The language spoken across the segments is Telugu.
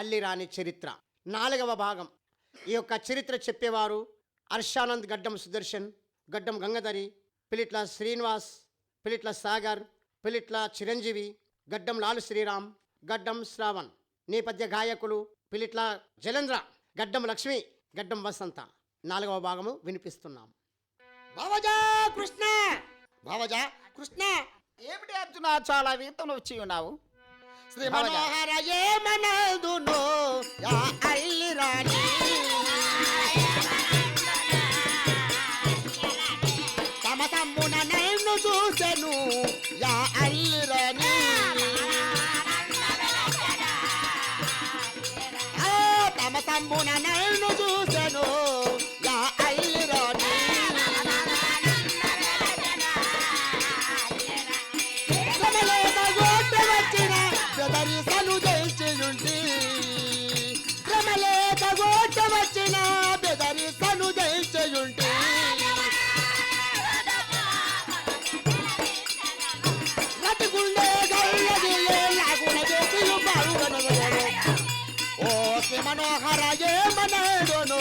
అల్లిరాని చరిత్ర. నాలుగవ భాగం. ఈ యొక్క చరిత్ర చెప్పేవారు హర్షానంద్ గడ్డం సుదర్శన్ గడ్డం గంగధరి పిలిట్ల శ్రీనివాస్ పిలిట్ల సాగర్ పిలిట్ల చిరంజీవి గడ్డం లాలు శ్రీరామ్ గడ్డం శ్రావణ్. నేపథ్య గాయకులు పిలిట్ల జలేంద్ర గడ్డం లక్ష్మి గడ్డం వసంత. నాలుగవ భాగము వినిపిస్తున్నాం. బావజా కృష్ణ! బావజా కృష్ణ! ఏమిటి అర్జున చాలా వీతంలో వచ్చి ఉన్నావు? శ్రీ మనోహర ఏమనదును యా అల్లిరాణి తమ తమ్మున నన్ను చూసెను. యా అల్లిరాణి ఆ, తమ తమ్మున నన్ను చూసెను. మనోహర ఏమనడును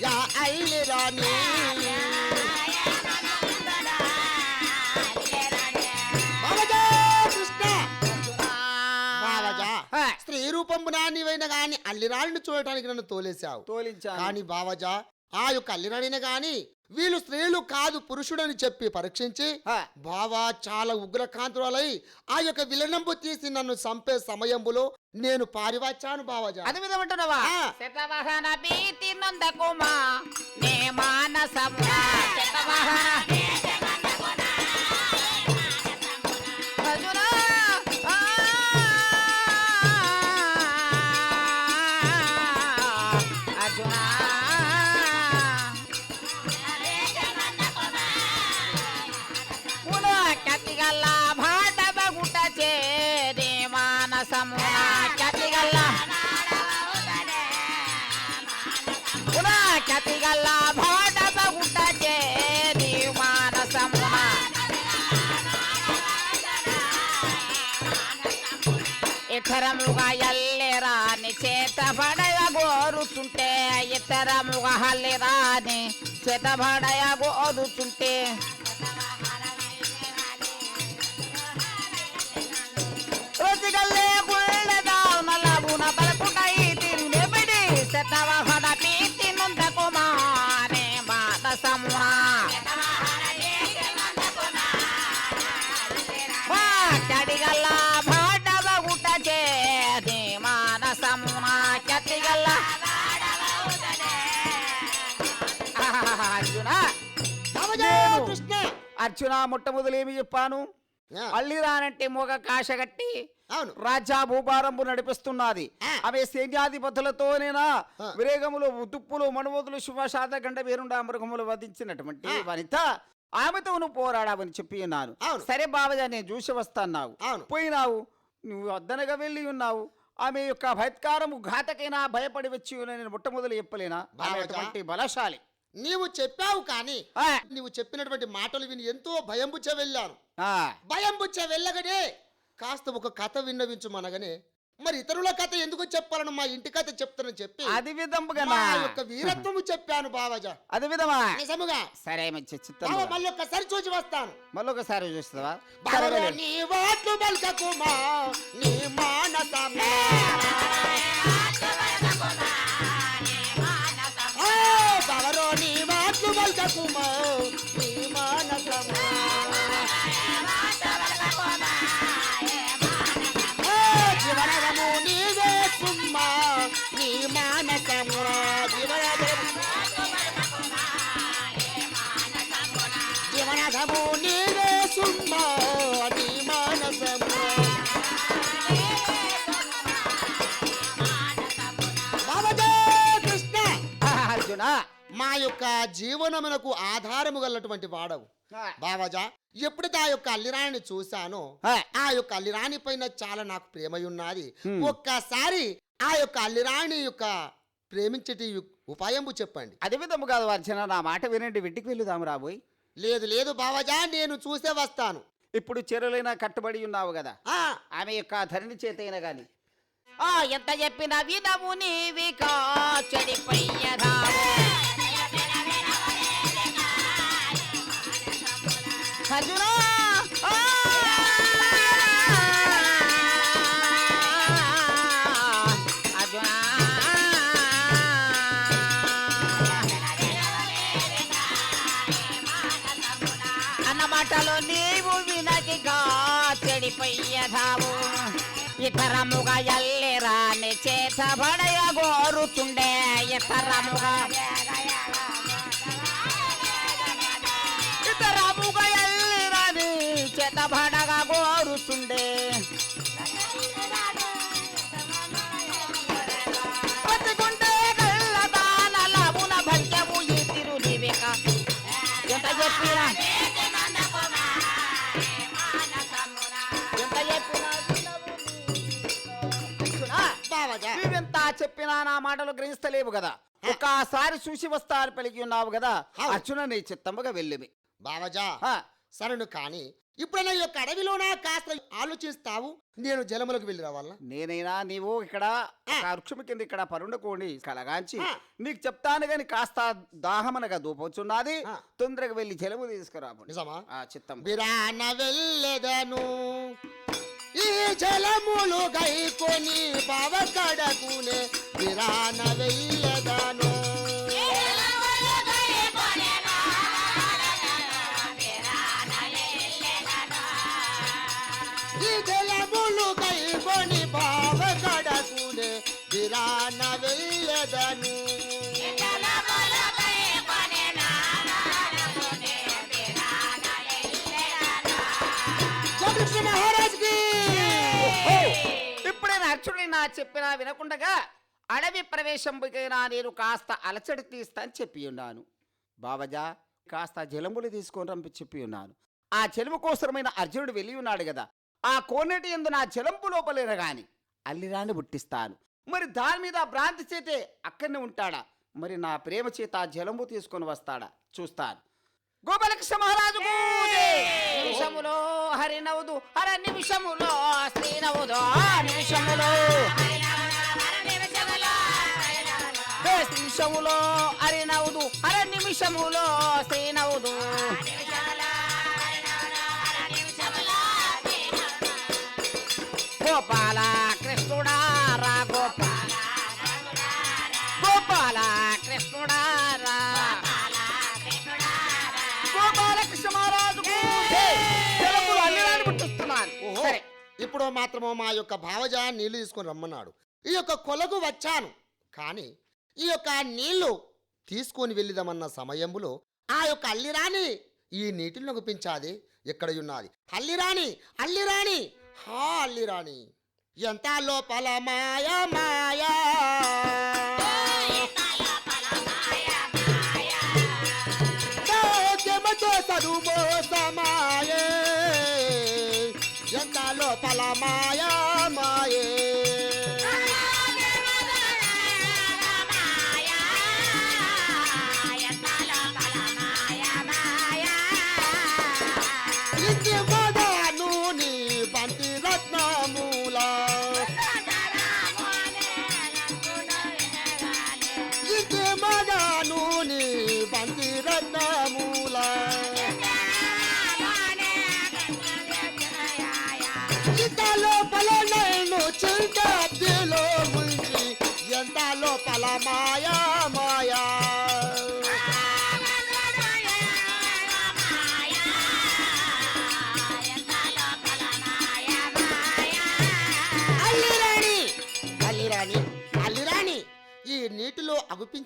యా అల్లి రాణి. స్త్రీ రూపంబున నీవైన గాని అల్లిరాణిని చూడటానికి నన్ను తోలేశావు. తోలించాను. కానీ బావజా ఆ యొక్క అల్లిరాణిని గాని వీళ్ళు స్త్రీలు కాదు పురుషుడని చెప్పి పరీక్షించి. బావా చాలా ఉగ్రకాంతురాలై ఆ యొక్క విలనంబు తీసి నన్ను చంపే సమయంలో నేను పారివచ్చాను బావజా అది విధమంటున్నావా ఆ. శతవాహన భీతి నందకుమా నే మానసమునా శతవాహన అర్జునా, ఇతరముగా ఎల్లెరాని చేత పడయ గోరుచుంటే ఇతరముగా హల్లెరాని చేత పడయ గోరుచుంటే. రుచిగల్లే కృష్ణ అర్జున మొట్టమొదలేమి చెప్పాను అల్లిరానంటే మొగ కాశగట్టి అవును రాజా భూభారంబు నడిపిస్తున్నది. ఆమె సైన్యాధిపతులతోనేనా. విరేగములు తుప్పులు మనుమతులు శుభశాత గండ వేరుండ మృగములు వధించినటువంటి. వనిత ఆమెతో నువ్వు పోరాడావని చెప్పి ఉన్నాను అవును. సరే బాబజా నేను చూసి వస్తాన్నావు అవును. పోయినావు నువ్వు వద్దనగా వెళ్ళి ఉన్నావు ఆమె యొక్క భయత్కారము ఘాతకైనా భయపడి వచ్చి ఉన్నా నేను మొట్టమొదలు చెప్పలేనా. అటువంటి బలశాలి నీవు చెప్పావు కానీ. నీవు చెప్పినటువంటి మాటలు విని ఎంతో భయంబుచ్చ వెళ్ళాను ఆ. భయంబుచ్చ వెళ్ళగనే కాస్త ఒక కథ విన్నవించమనగానే మరి ఇతరుల కథ ఎందుకు చెప్పాలను మా ఇంటి కథ చెప్తానని చెప్పి అది విధముగా యొక్క వీరత్వము చెప్పాను బావజా. అది విధమా? నిజముగా. సరే మళ్ళీ ఒక్కసారి చూసి వస్తాను. మళ్ళొకసారి చూస్తావా? బావలో నీ వాట్లు బల్కకుమా నీ మానసమా. మా యొక్క జీవనమునకు ఆధారము గలటువంటి వాడవు. బాబాజా ఎప్పుడైతే ఆ యొక్క అల్లిరాణిని చూశానో ఆ. యొక్క అల్లిరాణి పైన చాలా నాకు ప్రేమయున్నది. ఒక్కసారి ఆ యొక్క అల్లిరాణి యొక్క ప్రేమించటి ఉపాయంబు చెప్పండి. అది విధము కాదు అర్జున నా మాట వినండి ఇంటికి వెళ్దాము రాబోయ్. లేదు లేదు బాబాజా నేను చూసే వస్తాను. ఇప్పుడు చెరువులైనా కట్టుబడి ఉన్నావు కదా? ఆ. ఆమె యొక్క ధరణి చేతైనా గాని. ఆ ఎంత చెప్పిన వినము నీవికా చెడిపోయ్యదావు అర్జున! ఆ! అర్జున! మాటలు నీవు వినకిగా చెడిపోయ్యదావు ఇతరముగా ఎల్లిరాని చేత పడయ గోరుతుండే ఇతరముగా. ఎంత చెప్పినా నువ్వెంత నా మాటలు గ్రహిస్తలేవు కదా. ఒకసారి చూసి వస్తారు పలికి ఉన్నావు కదా. అర్జున నీ చిత్తముగా వెళ్ళిమి. బాబాజా ఆ, సరేను కానీ ఇప్పుడైనా ఈ యొక్క అడవిలోనా? కాస్త ఆలోచిస్తావు. నేను జలములకు వెళ్ళి రావాలా నేనైనా నీవు ఇక్కడ ఒక వృక్షం కింద ఇక్కడ పరుండుకోండి కలగాంచి. నీకు చెప్తాను గాని కాస్త దాహమనగా దూపొచ్చున్నది. తొందరగా వెళ్ళి జలము తీసుకురాబు నిజమా? ఆ చిత్తం. విరాన వెళ్ళెదను. ఈ జలములు గైకొని విరాన వెళ్ళెదను. అర్జునుడి నా చెప్పినా వినకుండగా అడవి ప్రవేశంకైనా నేను కాస్త అలచడి తీస్తా అని చెప్పి ఉన్నాను. బావజా కాస్త జలములు తీసుకొని రంపి చెప్పి ఉన్నాను. ఆ జలము కోసరమైన అర్జునుడు వెళ్ళి ఉన్నాడు కదా ఆ కోనేటి ఎందు నా జలంపు లోపలేన గాని అల్లిరాని పుట్టిస్తాను. మరి దాని మీద భ్రాంతి చేతే అక్కడనే ఉంటాడా? మరి నా ప్రేమ చేత ఆ జలంబు తీసుకొని వస్తాడా? చూస్తాను. గోపాలకృష్ణ మహారాజు నిమిషములో హరి నవ్వుదు హర నిమిషములో స్త్రీ నవ్వుదు నిమిషములో. నిమిషములో హరి నవ్వుదు హర నిమిషములో స్త్రీ నవ్వుదు ఎప్పుడో మాత్రమో మా యొక్క భావజాన్ని నీళ్ళు తీసుకొని రమ్మన్నాడు ఈ యొక్క కొలకు వచ్చాను కానీ ఈ యొక్క నీళ్ళు తీసుకొని వెళ్ళిదామన్న సమయంలో ఆ యొక్క అల్లిరాణి ఈ నీటిని నొగిపించాది ఎక్కడ ఉన్నది అల్లిరాణి అల్లిరాణి హా అల్లిరాణి ఎంత లోపల మాయా మాయా చదువు లోపల మాయా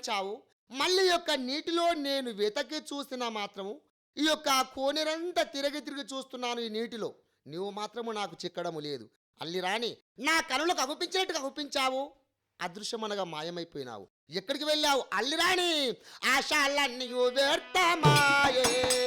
అగుపించావు మళ్ళీ యొక్క నీటిలో నేను వెతకి చూసినా మాత్రము ఈ యొక్క కోనేరంతా తిరిగి తిరిగి చూస్తున్నాను ఈ నీటిలో. నువ్వు మాత్రము నాకు చిక్కడము లేదు. అల్లి రాణి నా కనులకు అగుపించినట్టుగా అగుపించావు. అదృశ్యమనగా మాయమైపోయినావు. ఎక్కడికి వెళ్ళావు? అల్లిరాణి ఆశాలన్నీ వ్యర్థమాయే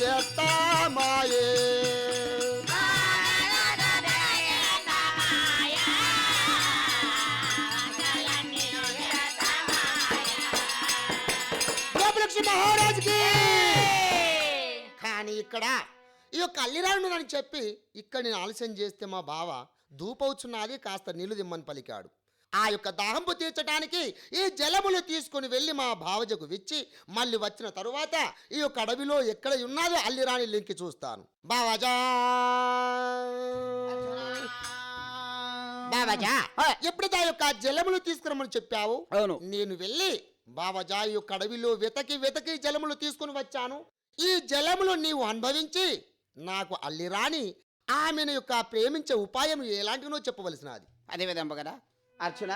వ్యర్థమాయే గోపలక్ష్మి మహారాజుకి! కానీ ఇక్కడ ఈ యొక్క అల్లిరాను అని చెప్పి ఇక్కడ నేను ఆలస్యం చేస్తే మా బావ దూపవుచున్నది కాస్త నీళ్ళు దిమ్మని పలికాడు. ఆ యొక్క దాహంపు తీర్చడానికి ఈ జలములు తీసుకొని వెళ్ళి మా భావజకు విచ్చి మళ్ళీ వచ్చిన తరువాత ఈ యొక్క అడవిలో ఎక్కడ ఉన్నదో అల్లిరాని లింకి చూస్తాను. బావాజా! బావాజా! ఎప్పుడైతే ఆ యొక్క జలములు తీసుకురమని చెప్పావు? అవును. నేను వెళ్ళి బాబాజా ఈ యొక్క అడవిలో వెతకి వెతకి జలములు తీసుకుని వచ్చాను. ఈ జలములు నీవు అనుభవించి నాకు అల్లిరాని ఆమెను యొక్క ప్రేమించే ఉపాయం ఎలాంటినో చెప్పవలసినది. అదే విధంగా కదా? అర్చున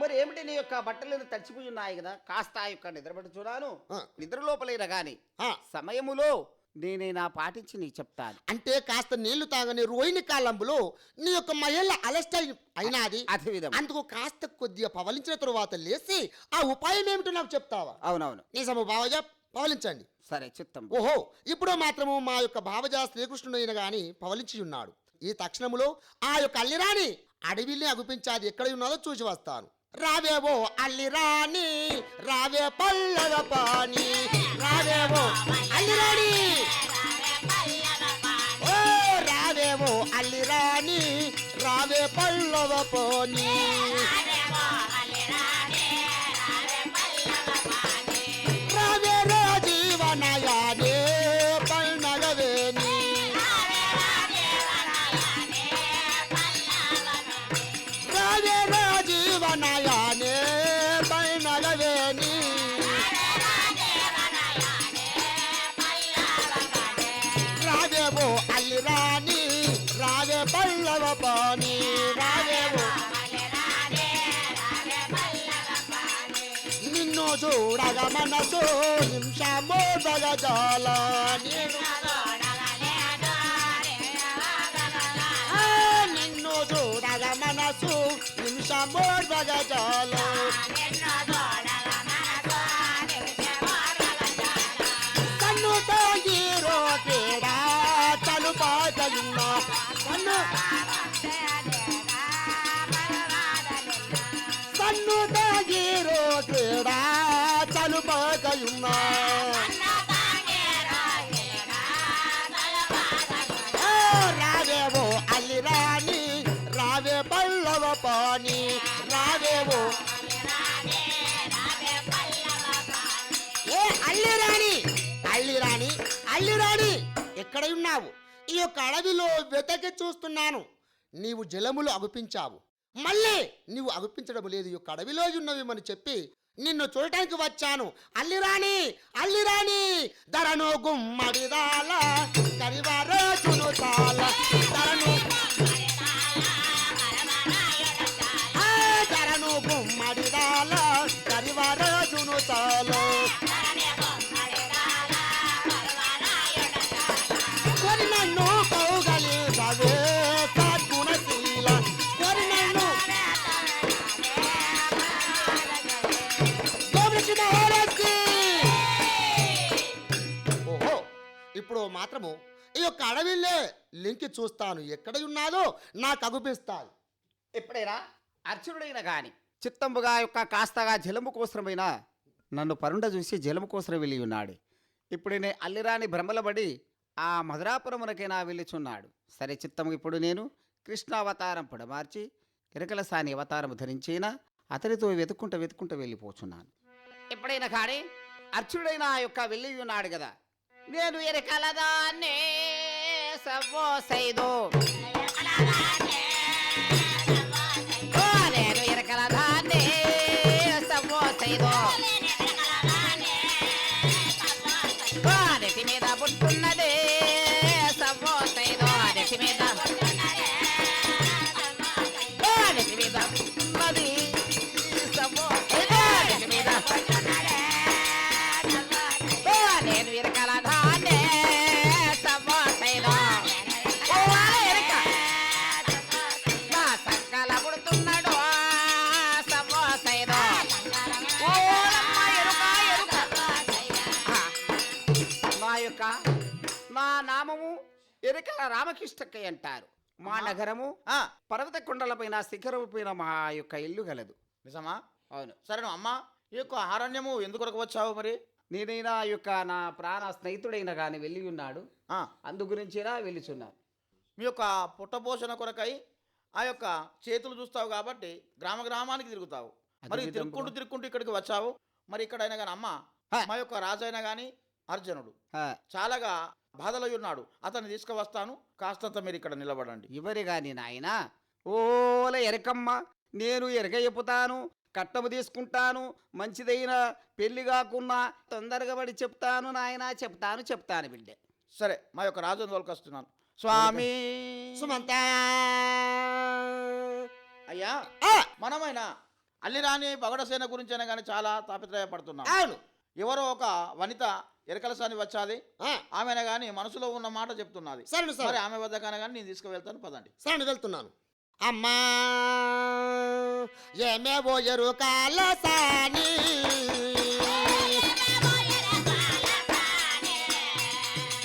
మరి ఏమిటి నీ యొక్క బట్టలను తడిచిపోయి ఉన్నాయి కదా? కాస్త ఆ యొక్క నిద్రపట్టు చూడాను. నిద్ర లోపలైన గాని ఆ, సమయములో నేనే నా పాటించి నీకు చెప్తాను. అంటే కాస్త నీళ్ళు తాగని రోహిణి కాలంలో నీ యొక్క మహిళ అలస్ట అయినాది అదే? విధం. అందుకు కాస్త కొద్దిగా పవలించిన తరువాత లేచి ఆ ఉపాయం ఏమిటో నాకు చెప్తావా? అవునవును. నిజము బావజా పవలించండి. సరే చిత్తం ఓహో ఇప్పుడు మాత్రము మా యొక్క భావజా శ్రీకృష్ణుడు అయిన గాని పవలించి ఉన్నాడు. ఈ తక్షణములో ఆ యొక్క అల్లిరాని అడవిని అగుపించాది ఎక్కడ ఉన్నదో చూసి వస్తాను. రావేవో అల్లి రాణి రావే పల్లవ పాని రావేవో అల్లిరాని ఓ రావేవో అల్లి రాణి రావే పల్లవ పోనీ పల్లవ పాని రావేవో నిన్ను చూడగ మనసు నిమిషమో జాల నేను ఆ, నిన్ను చూడగ మనసు నిమిషమో జాల కన్ను తలుపాతలున్న ఓ రావేవో అల్లిరాని రావే పల్లవ పాని రావేవో. ఏ అల్లిరాణి అల్లిరాణి అల్లిరాణి ఎక్కడ ఉన్నావు? ఈ యొక్క అడవిలో వెతకి చూస్తున్నాను. నీవు జలములు అగుపించావు. మళ్ళీ నీవు అగుపించడం లేదు. ఈ యొక్క అడవిలో అని చెప్పి నిన్ను చూడటానికి వచ్చాను. అల్లిరాణి అల్లిరాణి ధరను గుమ్మడిదాల కరివారోజును చాల. ధరను ఆ, ధరను గుమ్మడిదాల కరివారోజును చాలా. ఇప్పుడు మాత్రము ఈ యొక్క అడవిలే లింకి చూస్తాను. ఎక్కడ ఉన్నాదో నాకు అగుపిస్తాను ఎప్పుడైనా అర్జునుడైనా కానీ చిత్తంబుగా యొక్క కాస్తగా జలము కోసమైనా నన్ను పరుండ చూసి జలము కోసరం వెళ్ళి ఉన్నాడు ఇప్పుడు నేను అల్లిరాని భ్రమలబడి ఆ మధురాపురమునకైనా వెళ్ళిచున్నాడు. సరే చిత్తము ఇప్పుడు నేను కృష్ణావతారం పొడమార్చి కిరకల సాని అవతారము ధరించేనా అతనితో వెతుక్కుంటూ వెతుక్కుంటూ వెళ్ళిపోచున్నాను. ఎప్పుడైనా కానీ అర్జునుడైన ఆ యొక్క వెళ్ళి ఉన్నాడు కదా నేను ఎరకలదాన్నే సవ్వోసైదో ఓ యొక్క నా నామము ఎరుకల రామకృష్ణక్కయ్య అంటారు. మా నగరము ఆ, పర్వత కొండలపైన శిఖరము పైన మా యొక్క ఇల్లు గలదు. నిజమా? అవును. సరే అమ్మా ఈ యొక్క అరణ్యము ఎందుకొరకు వచ్చావు మరి? నేనైనా ఆ యొక్క నా ప్రాణ స్నేహితుడైన కానీ వెళ్ళి ఉన్నాడు. ఆ, అందు గురించినా వెళ్ళిచున్నాను. మీ యొక్క పుట్టపోషణ కొరకై ఆ యొక్క చేతులు చూస్తావు కాబట్టి గ్రామ గ్రామానికి తిరుగుతావు. మరి. తిరుక్కుంటూ తిరుక్కుంటూ ఇక్కడికి వచ్చావు. మరి ఇక్కడైనా కానీ అమ్మ. మా యొక్క రాజైనా కానీ అర్జునుడు. చాలాగా బాధలో ఉన్నాడు. అతన్ని తీసుకువస్తాను. కాస్తంత మీరు ఇక్కడ నిలబడండి. ఇవరి గాని నాయన? ఓల ఎరకమ్మ నేను ఎరక చెప్పుతాను కట్టము తీసుకుంటాను మంచిదైన పెళ్ళి కాకున్నా తొందరగా పడి చెప్తాను నాయన చెప్తాను చెప్తాను బిడ్డ. సరే మా యొక్క రాజుని తోలుకొస్తున్నాను. స్వామి! సుమంత! అయ్యా మనమైనా అల్లిరాని పగడసేన గురించైనా కానీ చాలా తాపత్రయపడుతున్నాం. ఎవరో ఒక వనిత ఎరకలసాని వచ్చాది. ఆ, ఆమెను కానీ మనసులో ఉన్న మాట చెప్తున్నది. సరే. సరే ఆమె వద్ద కానీ నేను తీసుకువెళ్తాను పదండి. సరే వెళ్తున్నాను. అమ్మా ఏమేవో ఎరుకాల సాని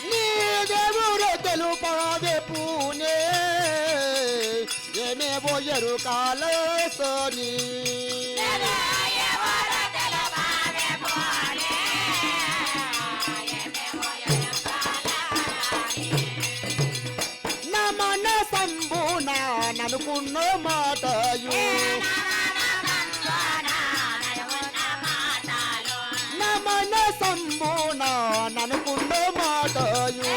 నీ దేవుడు తెలుపవే పూనే ఏమేవో ఎరుకాల సోని ననుకున్న మాటయు నమన మన సంబూన ననుకున్న మాటయు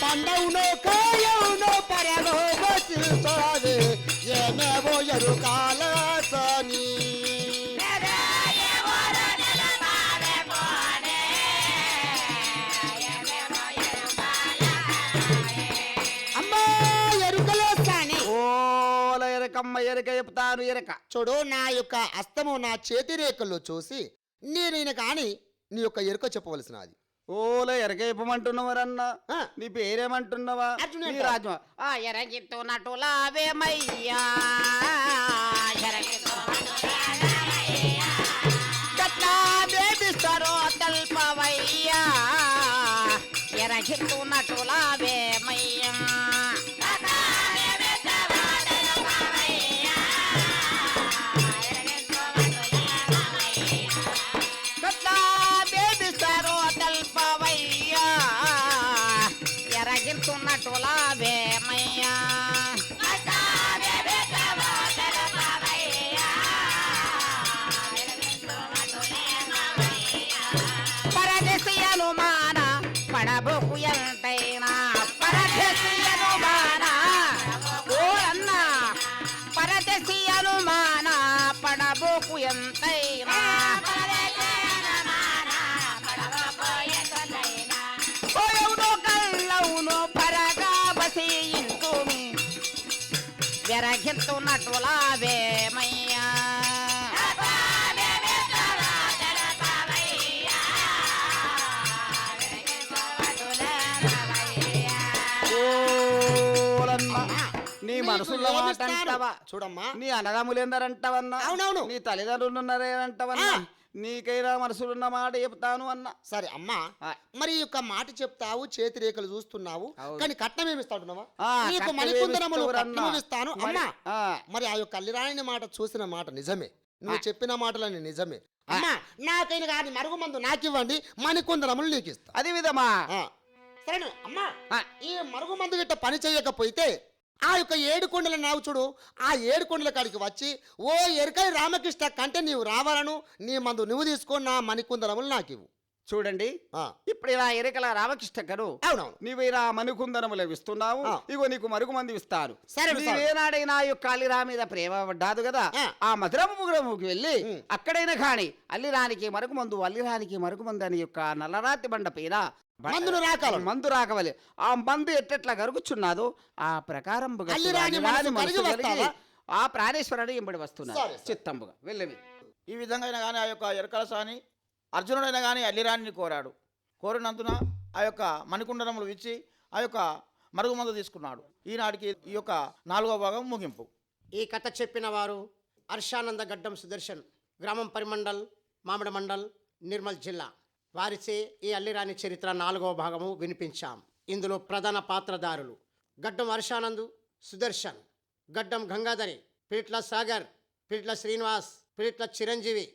పండవునో కాయవునో పరలో బసిల్చావే ఏమేవో ఎరుకాల ఎరకమ్మ ఎరక చెప్తాను ఎరక. చూడు నా యొక్క అస్తము నా చేతి రేఖల్లో చూసి నేను కానీ నీ యొక్క ఎరుక చెప్పవలసినది. ఓల ఎరక చెప్పమంటున్నవారన్న నీ పేరేమంటున్నావా? అర్జునుడు నీ అంటావు. টোলা টোলাবে মাই వెరగిత్తున్నట్టులావేమయ్యా ఓలన్న నీ మనసులో మాట? అంటావా చూడమ్మా నీ అన్నదమ్ములు ఎందరంటావన్నా అవునవును. నీ తల్లిదండ్రులు ఉన్నారేంటావన్నా ఆ. నీకైనా మనసులున్న మాట చెప్తాను అన్న సరే అమ్మా. మరి ఈ యొక్క మాట చెప్తావు చేతి రేఖలు చూస్తున్నావు. కానీ కట్నం ఏమి ఇస్తాడున్నావా ఆ, నీకు కట్నం మణికుందరములు ఏమిస్తావురన్నా? కట్నం ఇస్తాను మరి- అమ్మా ఆ. మరి ఆ యొక్క అల్లిరాని మాట చూసిన మాట నిజమే నువ్వు. చెప్పిన మాటలని నిజమే అమ్మా నాకైనా కానీ మరుగుమందు నాకివ్వండి మణికుందరములు నీకు ఇస్తా అది విధమా ఆ. సరేనా అమ్మా. ఈ మరుగుమందు గిట్ట పని చేయకపోతే ఆ యొక్క ఏడు కొండల నావు చూడు ఆ ఏడు కొండల కాడికి వచ్చి ఓ ఎరకాయ రామకృష్ణ కంటే నీవు రావాలను నీ మందు నువ్వు తీసుకొని నా మణికుందరములు నాకు ఇవ్వు చూడండి. ఇప్పుడు ఇలా ఎరకల రామకృష్ణ గారు అవునవును నీవు ఇలా మనుకుందనములు ఇస్తున్నావు. ఇగో నీకు మరుగు మంది ఇస్తారు సరే, ఆ యొక్క అల్లిరా మీద ప్రేమ పడ్డాదు కదా ఆ. మధురముగ్రముకి వెళ్ళి. అక్కడైనా కాని అల్లిరానికి మరుగు మందు అల్లిరానికి మరుగు మందు అని యొక్క నల్లరాతి బండ పైన బ- మందును రాకాల. మందు రాకవలే. ఆ మందు ఎట్టెట్లా గరుగుచున్నాదో ఆ ప్రకారం? ఆ ప్రాణేశ్వరుడు ఎంబడి వస్తున్నారు. చిత్తంబుగా. వెళ్ళవి ఈ విధంగా అయినా కానీ ఆ యొక్క ఎరకల సాని అర్జునుడైనా కానీ అల్లిరాణిని కోరాడు. కోరినందున ఆ యొక్క మణికుండనములు ఇచ్చి ఆ యొక్క మరుగుమందు తీసుకున్నాడు. ఈనాటికి ఈ యొక్క నాలుగో భాగం ముగింపు. ఈ కథ చెప్పిన వారు హర్షానంద గడ్డం సుదర్శన్ గ్రామం పరిమండల్ మామిడి మండల్ నిర్మల్ జిల్లా. వారిచే ఈ అల్లిరాని చరిత్ర నాలుగవ భాగము వినిపించాం. ఇందులో ప్రధాన పాత్రధారులు గడ్డం హర్షానందు సుదర్శన్ గడ్డం గంగాధరి పిట్ల సాగర్ పిట్ల శ్రీనివాస్ పిట్ల చిరంజీవి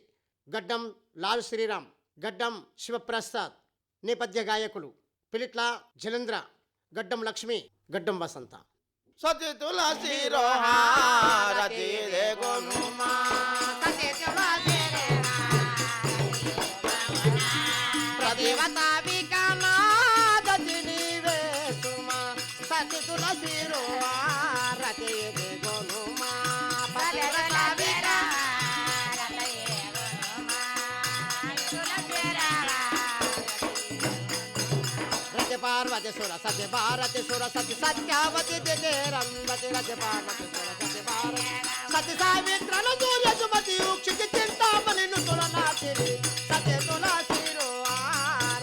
గడ్డం లాల్ శ్రీరామ్ గడ్డం శివప్రసాద్ నేపథ్య గాయకులు పిలిట్ల జలేంద్ర గడ్డం లక్ష్మి గడ్డం వసంత. సతి తులసి రోహారతి భారతి సురసతి సత్యావతి దిగేరందతి రతి పార్వతి సుర భారతి సతి సావిత్రను సూర్య సుమతి ఉక్షితి చింతామణి సుర సతి తులసి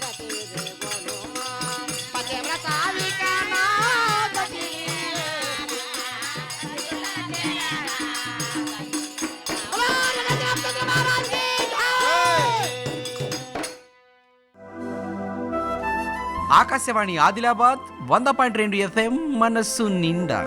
రతి గోనుమా పతివ్రత ఆకాశవాణి ఆదిలాబాద్ వంద పాయింట్ రెండు ఎఫ్ఎం మనస్సు నిండా.